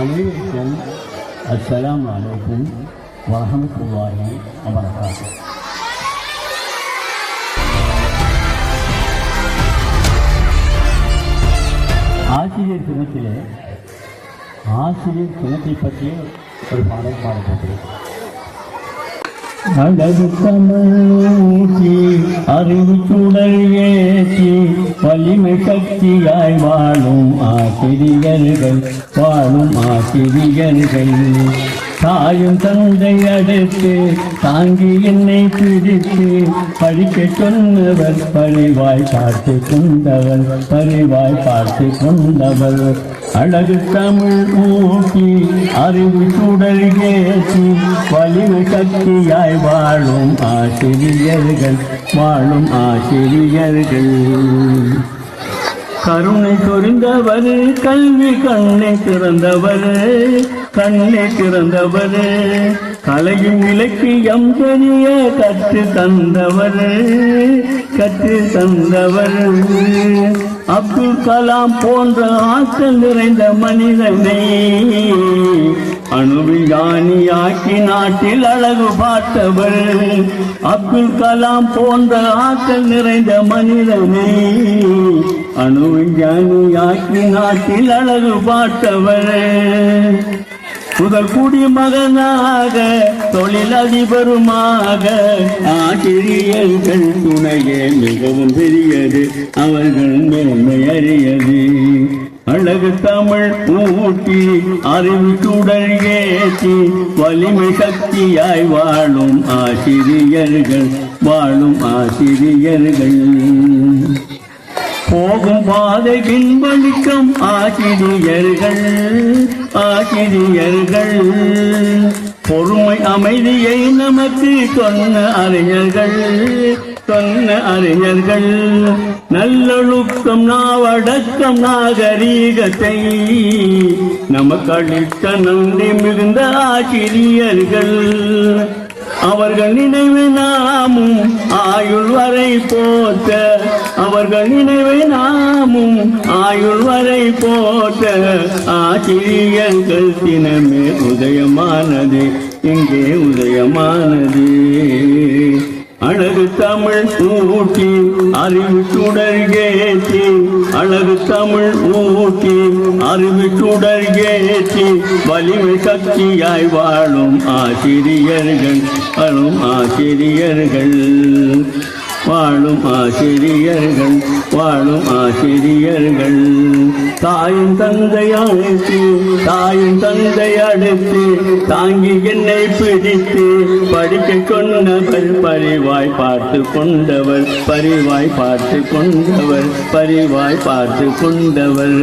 அனைவருக்கும் அஸ்லாம் வலைக்கும் வரமத்துல்லாஹி வபரகாத்து. ஆசிரியர் தினத்திலே ஆசிரியர் தினத்தை பற்றிய ஒரு பாடல் பாடப்பட்டிருக்கிறது. அழகு தமிழ் அறிவு சுடல் ஏற்றி வலிமை சக்தியாய் வாழும் ஆசிரியர்கள் வாழும் ஆசிரியர்கள். தாயும் தந்தை அடைத்து தாங்கி என்னை பிடித்து படிக்க சொன்னவர் பரிவாய் பார்த்து கொண்டவர் பரிவாய் பார்த்து கொண்டவர் அழகு தமிழ் ஊட்டி அறிவு சுடல் ஏற்றி வலிவு சக்தியாய் வாழும் ஆசிரியர்கள் வாழும் ஆசிரியர்கள். கருணை சொரிந்தவர் கல்வி கண்ணை திறந்தவர் கண்ணே திறந்தவர் கலையும் இலக்கியம் தெரிய கற்று தந்தவர் கற்று தந்தவர். அப்துல் கலாம் போன்ற ஆற்றல் நிறைந்த மனிதனை அணுவிஞானியாக்கி நாட்டில் அழகு பார்த்தவர் அப்துல் கலாம் போன்ற ஆற்றல் நிறைந்த மனிதனை அணுவிஞானியாக்கி நாட்டில் அழகு பார்த்தவர். முதல் குடிமகனாக தொழிலதிபருமாக. ஆசிரியர்கள் துணையே மிகவும் பெரியது அவர்கள் மேன்மை அறியது அழகு தமிழ் ஊட்டி அறிவு சுடல் ஏற்றி வலிமை சக்தியாய் வாழும் ஆசிரியர்கள் வாழும் ஆசிரியர்கள். போகும் பாதை பின்பளிக்கும் ஆசிரியர்கள் ஆசிரியர்கள். பொறுமை அமைதியை நமக்கு சொன்ன அறிஞர்கள் சொன்ன அறிஞர்கள். நல்லொழுக்கம் நாவடக்கம் நாகரீகத்தை நமக்கு அளித்த நன்றி மிகுந்த ஆசிரியர்கள். அவர்கள் நினைவு நாமும் ஆயுள் வரை போத்த அவர்கள் நினைவை நாமும் ஆயுள் வரை போத்த ஆசிரியர்கள் தினமே உதயமானது இங்கே உதயமானது. அழகு தமிழ் ஊட்டி அறிவு சுடர் அழகு தமிழ் ஊட்டி அறிவு சுடர் வலிமை சக்தியாய் வாழும் ஆசிரியர்கள் வாழும் ஆசிரியர்கள். வாழும் ஆசிரியர்கள் வாழும் ஆசிரியர்கள். தாயும் தந்தை அழைத்து தாயும் தந்தை அழைத்து தாங்கி என்னை பிடித்து படிக்க கொண்டவர் பரிவாய் பார்த்து கொண்டவர் பரிவாய் பார்த்து கொண்டவர் பரிவாய் பார்த்து கொண்டவர்.